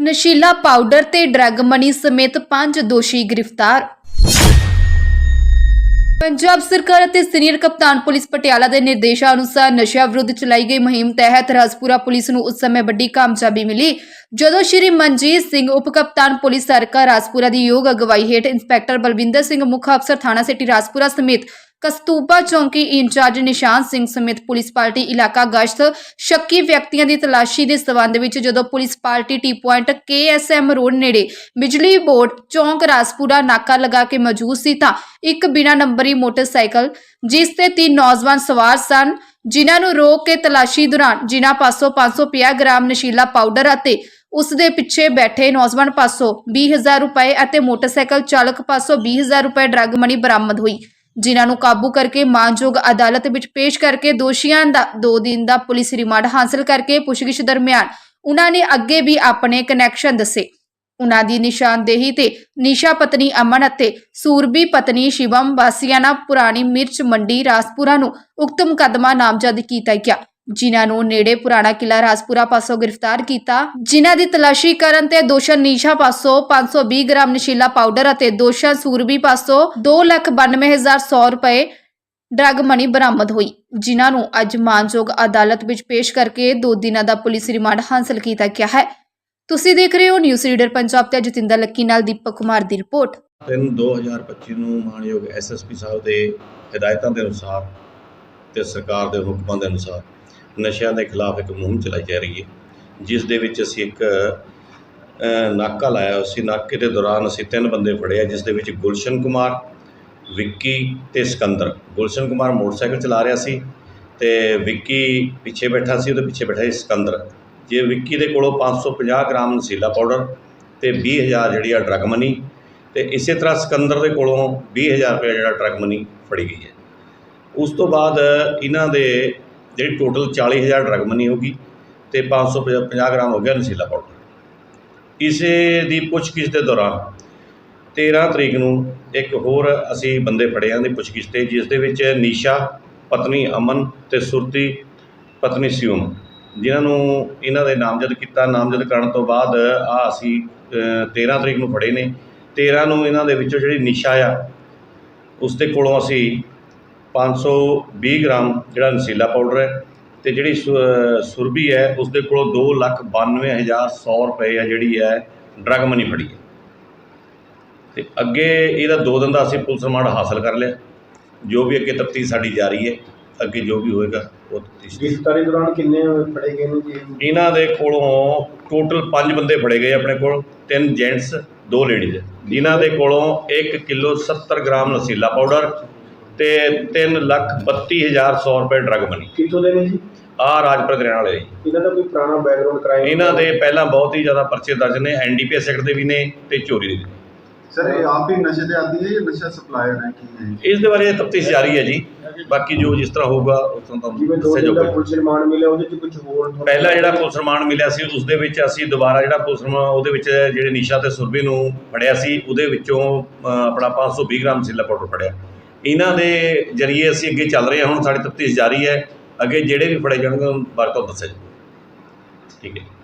ਨਸ਼ੀਲਾ powder ਤੇ drug money ਸਮੇਤ ਪੰਜ ਦੋਸ਼ੀ ਗ੍ਰਿਫਤਾਰ। ਪੰਜਾਬ ਸਰਕਾਰ ਅਤੇ ਸੀਨੀਅਰ ਕਪਤਾਨ ਪੁਲਿਸ ਪਟਿਆਲਾ ਦੇ ਨਿਰਦੇਸ਼ਾਂ ਅਨੁਸਾਰ ਨਸ਼ਾ ਵਿਰੁੱਧ ਚਲਾਈ ਗਈ ਮੁਹਿੰਮ ਤਹਿਤ ਰਾਜਪੁਰਾ ਪੁਲਿਸ ਨੂੰ ਉਸ ਸਮੇਂ ਵੱਡੀ ਕਾਮਯਾਬੀ ਮਿਲੀ, ਜਦੋਂ ਸ਼੍ਰੀ ਮਨਜੀਤ ਸਿੰਘ ਉਪ ਕਪਤਾਨ ਪੁਲਿਸ ਸਰਕਾਰ ਰਾਜਪੁਰਾ ਦੀ ਯੋਗ ਅਗਵਾਈ ਹੇਠ ਇੰਸਪੈਕਟਰ ਬਲਵਿੰਦਰ ਸਿੰਘ ਮੁੱਖ ਅਫਸਰ ਥਾਣਾ ਸਿਟੀ ਰਾਜਪੁਰਾ ਸਮੇਤ ਕਸਤੂਬਾ ਚੌਂਕੀ ਇੰਚਾਰਜ ਨਿਸ਼ਾਨ ਸਿੰਘ ਸਮੇਤ ਪੁਲਿਸ ਪਾਰਟੀ ਇਲਾਕਾ ਗਸ਼ਤ ਸ਼ੱਕੀ ਵਿਅਕਤੀਆਂ ਦੀ ਤਲਾਸ਼ੀ ਦੇ ਸਬੰਧ ਵਿੱਚ ਜਦੋਂ police party T point KSM road ਨੇੜੇ ਬਿਜਲੀ ਬੋਰਡ ਚੌਂਕ ਰਾਜਪੁਰਾ ਨਾਕਾ ਲਗਾ ਕੇ ਮੌਜੂਦ ਸੀ ਤਾਂ ਇੱਕ ਬਿਨਾ ਨੰਬਰੀ ਮੋਟਰਸਾਈਕਲ, ਜਿਸ ਤੇ ਤਿੰਨ ਨੌਜਵਾਨ ਸਵਾਰ ਸਨ, ਜਿਨ੍ਹਾਂ ਨੂੰ ਰੋਕ ਕੇ ਤਲਾਸ਼ੀ ਦੌਰਾਨ ਜਿਨ੍ਹਾਂ ਪਾਸੋਂ 550 ਗ੍ਰਾਮ ਨਸ਼ੀਲਾ ਪਾਊਡਰ ਅਤੇ ਉਸ ਦੇ ਪਿੱਛੇ ਬੈਠੇ ਨੌਜਵਾਨ ਪਾਸੋਂ 20000 ਰੁਪਏ ਅਤੇ ਮੋਟਰਸਾਈਕਲ ਚਾਲਕ ਪਾਸੋਂ 20000 ਰੁਪਏ ਡਰੱਗ ਮਨੀ ਬਰਾਮਦ ਹੋਈ। ਜਿਨ੍ਹਾਂ ਨੂੰ ਕਾਬੂ ਕਰਕੇ ਮਾਨਯੋਗ ਅਦਾਲਤ ਵਿੱਚ ਪੇਸ਼ ਕਰਕੇ ਦੋਸ਼ੀਆਂ ਦਾ 2 ਦਿਨ ਦਾ ਪੁਲਿਸ ਰਿਮਾਂਡ ਹਾਸਲ ਕਰਕੇ ਪੁੱਛਗਿੱਛ ਦਰਮਿਆਨ ਉਹਨਾਂ ਨੇ ਅੱਗੇ ਵੀ ਆਪਣੇ ਕਨੈਕਸ਼ਨ ਦੱਸੇ। ਉਹਨਾਂ ਦੀ ਨਿਸ਼ਾਨਦੇਹੀ ਤੇ ਨਿਸ਼ਾ ਪਤਨੀ ਅਮਨ ਅਤੇ ਸੂਰਬੀ ਪਤਨੀ ਸ਼ਿਵਮ ਵਾਸੀਆਨਾ ਪੁਰਾਣੀ ਮਿਰਚ ਮੰਡੀ ਰਾਸਪੁਰਾ ਨੂੰ ਉਕਤ ਮੁਕੱਦਮਾ ਨਾਮਜ਼ਦ ਕੀਤਾ ਗਿਆ। ਜਿਨ੍ਹਾਂ ਨੂੰ ਨੇੜੇ ਪੁਰਾਣਾ ਕਿਲਾ ਰਾਜਪੁਰਾ ਪਾਸੋਂ ਗ੍ਰਿਫਤਾਰ ਕੀਤਾ, ਜਿਨ੍ਹਾਂ ਦੀ ਤਲਾਸ਼ੀ ਕਰਨ ਤੇ ਦੋਸ਼ਣ ਨੀਸ਼ਾ ਪਾਸੋਂ 520 ਗ੍ਰਾਮ ਨਸ਼ੀਲਾ ਪਾਊਡਰ ਅਤੇ ਦੋਸ਼ਣ ਸੂਰਬੀ ਪਾਸੋਂ 292100 ਰੁਪਏ ਡਰੱਗ ਮਨੀ ਬਰਾਮਦ ਹੋਈ, ਜਿਨ੍ਹਾਂ ਨੂੰ ਅੱਜ ਮਾਨਯੋਗ ਅਦਾਲਤ ਵਿੱਚ ਪੇਸ਼ ਕਰਕੇ ਦੋ ਦਿਨਾਂ ਦਾ ਪੁਲਿਸ ਰਿਮਾਂਡ ਹਾਸਲ ਕੀਤਾ ਗਿਆ ਹੈ। ਤੁਸੀਂ ਦੇਖ ਰਹੇ ਹੋ ਨਿਊਜ਼ ਰੀਡਰ ਪੰਜਾਬ ਤੇ ਜਤਿੰਦਰ ਲੱਕੀ ਨਾਲ ਦੀਪਕ ਕੁਮਾਰ ਦੀ ਰਿਪੋਰਟ। ਤਿੰਨ 2025 ਨੂੰ ਮਾਨਯੋਗ ਐਸਐਸਪੀ ਸਾਹਿਬ ਦੇ ਹਦਾਇਤਾਂ ਦੇ ਅਨੁਸਾਰ ਤੇ ਸਰਕਾਰ ਦੇ ਹੁਕਮਾਂ ਦੇ ਅਨੁਸਾਰ ਨਸ਼ਿਆਂ ਦੇ ਖਿਲਾਫ ਇੱਕ ਮੁਹਿੰਮ ਚਲਾਈ ਜਾ ਰਹੀ ਹੈ, ਜਿਸ ਦੇ ਵਿੱਚ ਅਸੀਂ ਇੱਕ ਨਾਕਾ ਲਾਇਆ ਸੀ ਨਾਕੇ ਦੇ ਦੌਰਾਨ ਅਸੀਂ ਤਿੰਨ ਬੰਦੇ ਫੜੇ ਆ, ਜਿਸ ਦੇ ਵਿੱਚ ਗੁਲਸ਼ਨ ਕੁਮਾਰ, ਵਿੱਕੀ ਤੇ ਸਿਕੰਦਰ। ਗੁਲਸ਼ਨ ਕੁਮਾਰ ਮੋਟਰਸਾਈਕਲ ਚਲਾ ਰਿਹਾ ਸੀ ਤੇ ਵਿੱਕੀ ਪਿੱਛੇ ਬੈਠਾ ਸੀ, ਉਹਦੇ ਪਿੱਛੇ ਬੈਠਾ ਸੀ ਸਿਕੰਦਰ। ਜੇ ਵਿੱਕੀ ਦੇ ਕੋਲੋਂ 550 ਗ੍ਰਾਮ ਨਸ਼ੀਲਾ ਪਾਊਡਰ ਤੇ 20000 ਜਿਹੜੀ ਆ ਡਰੱਗ ਮਨੀ ਤੇ ਇਸੇ ਤਰ੍ਹਾਂ ਸਿਕੰਦਰ ਦੇ ਕੋਲੋਂ 20000 ਰੁਪਏ ਜਿਹੜਾ ਡਰੱਗ ਮਨੀ ਫੜੀ ਗਈ ਹੈ। ਉਸ ਤੋਂ ਬਾਅਦ ਇਹਨਾਂ ਦੇ ਜਿਹੜੀ ਟੋਟਲ 40000 ਡਰੱਗ ਮਨੀ ਹੋਗੀ ਤੇ 550 ਗ੍ਰਾਮ ਹੋ ਗਿਆ ਨਸ਼ੀਲਾ ਪਾਊਡਰ ਇਸੇ ਦੀ ਪੁੱਛਗਿੱਛ ਦੇ ਦੌਰਾਨ 13 ਤਰੀਕ ਨੂੰ ਇੱਕ ਹੋਰ ਅਸੀਂ ਬੰਦੇ ਫੜੇ ਆਂ ਦੀ ਪੁੱਛਗਿੱਛ ਤੇ ਜਿਸ ਦੇ ਵਿੱਚ ਨੀਸ਼ਾ ਪਤਨੀ ਅਮਨ ਤੇ ਸੁਰਤੀ ਪਤਨੀ ਸਿਉਮ। ਜਿਨ੍ਹਾਂ ਨੂੰ ਇਹਨਾਂ ਦੇ ਨਾਮਜ਼ਦ ਕੀਤਾ ਨਾਮਜ਼ਦ ਕਰਨ ਤੋਂ ਬਾਅਦ ਆ ਅਸੀਂ ਅ, 13 ਤਰੀਕ ਨੂੰ ਫੜੇ ਨੇ। 13 ਨੂੰ ਇਹਨਾਂ ਦੇ ਵਿੱਚੋਂ ਜਿਹੜੀ ਨਿਸ਼ਾ ਆ ਉਸ ਦੇ ਕੋਲੋਂ ਅਸੀਂ 520 ਗ੍ਰਾਮ ਜਿਹੜਾ ਨਸ਼ੀਲਾ ਪਾਊਡਰ ਹੈ ਤੇ ਜਿਹੜੀ ਸੁ- ਸੁਰਬੀ ਹੈ ਉਸ ਦੇ ਕੋਲੋਂ 292100 ਰੁਪਏ ਆ ਜਿਹੜੀ ਹੈ ਡਰੱਗ ਮਨੀ ਫੜੀ ਹੈ। ਤੇ ਅੱਗੇ ਇਹਦਾ ਦੋ ਦਿਨ ਦਾ ਅਸੀਂ ਪੁਲਿਸ ਰਿਮਾਂਡ ਹਾਸਲ ਕਰ ਲਿਆ। ਜੋ ਵੀ ਅੱਗੇ ਤਫਤੀਸ਼ ਸਾਡੀ ਜਾਰੀ ਹੈ ਅੱਗੇ ਜੋ ਵੀ ਹੋਏਗਾ ਉਹ ਤਫਤੀਸ਼ ਗ੍ਰਿਫਤਾਰੀ ਦੌਰਾਨ ਕਿੰਨੇ ਫੜੇ ਗਏ ਨੇ ਜੀ? ਇਹਨਾਂ ਦੇ ਕੋਲੋਂ ਟੋਟਲ 5 ਬੰਦੇ ਫੜੇ ਗਏ ਆਪਣੇ ਕੋਲ ਤਿੰਨ ਜੈਂਟਸ ਦੋ ਲੇਡੀਜ਼ ਜਿਨ੍ਹਾਂ ਦੇ ਕੋਲੋਂ 1 ਕਿਲੋ 70 ਗ੍ਰਾਮ ਨਸ਼ੀਲਾ ਪਾਊਡਰ ਤੇ 3 ਲੱਖ 32100 ਰੁਪਏ ਡਰੱਗ ਮਨੀ ਕਿੱਥੋਂ ਦੇ ਨੇ ਜੀ? ਆ ਰਾਜਪੁਰ ਦੇ ਰਹਿਣ ਵਾਲੇ ਜੀ ਇਹਨਾਂ ਦਾ ਕੋਈ ਪੁਰਾਣਾ ਬੈਕਗ੍ਰਾਉਂਡ ਕ੍ਰਾਈਮ ਇਹਨਾਂ ਦੇ ਪਹਿਲਾਂ ਬਹੁਤ ਹੀ ਜ਼ਿਆਦਾ ਪਰਚੇ ਦਰਜ ਨੇ ਐਨਡੀਪੀਐਸ ਐਕਟ ਦੇ ਵੀ ਨੇ ਤੇ ਚੋਰੀ ਦੇ ਵੀ ਨੇ। ਸਰ ਇਹ ਆਪ ਹੀ ਨਸ਼ੇ ਦੇ ਆਦੀ ਹੈ ਜਾਂ ਨਸ਼ਾ ਸਪਲਾਇਰ ਹੈ ਕੀ ਹੈ? ਇਸ ਦੇ ਬਾਰੇ ਤਫਤੀਸ਼ ਜਾਰੀ ਹੈ ਜੀ। ਬਾਕੀ ਜੋ ਜਿਸ ਤਰ੍ਹਾਂ ਹੋਊਗਾ ਉਸ ਜਿਵੇਂ ਤੁਹਾਨੂੰ ਦੋ ਦੱਸਿਆ ਦਿਨ ਦਾ ਜਾਊਗਾ। ਪੁਲਿਸ ਰਿਮਾਂਡ ਮਿਲਿਆ ਉਹਦੇ ਚ ਕੁਝ ਹੋਰ ਤੁਹਾਨੂੰ- ਪਹਿਲਾ ਜਿਹੜਾ ਪੁਲਿਸ ਰਿਮਾਂਡ ਮਿਲਿਆ ਸੀ ਉਸ ਦੇ ਵਿੱਚ ਅਸੀਂ ਦੁਬਾਰਾ ਜਿਹੜਾ ਪੁਲਿਸ ਰਿਮਾਂਡ ਉਹਦੇ ਵਿੱਚ ਜਿਹੜੇ ਨਿਸ਼ਾ ਤੇ ਸੁਰਬੀ ਨੂੰ ਫੜਿਆ ਸੀ ਉਹਦੇ ਵਿੱਚੋਂ ਅ, ਆਪਣਾ 520 ਗ੍ਰਾਮ ਸਿੱਲਾ ਪਾਊਡਰ ਫੜਿਆ। ਇਹਨਾਂ ਦੇ ਜਰੀਏ ਅਸੀਂ ਅੱਗੇ ਚੱਲ ਰਹੇ ਹਾਂ, ਹੁਣ ਸਾਡੀ ਤਫਤੀਸ਼ ਜਾਰੀ ਹੈ। ਅੱਗੇ ਜਿਹੜੇ ਵੀ ਫੜੇ ਜਾਣਗੇ, ਉਹਨਾਂ ਬਾਰੇ ਤੁਹਾਨੂੰ ਦੱਸਿਆ ਜਾਊਗਾ। ਠੀਕ ਹੈ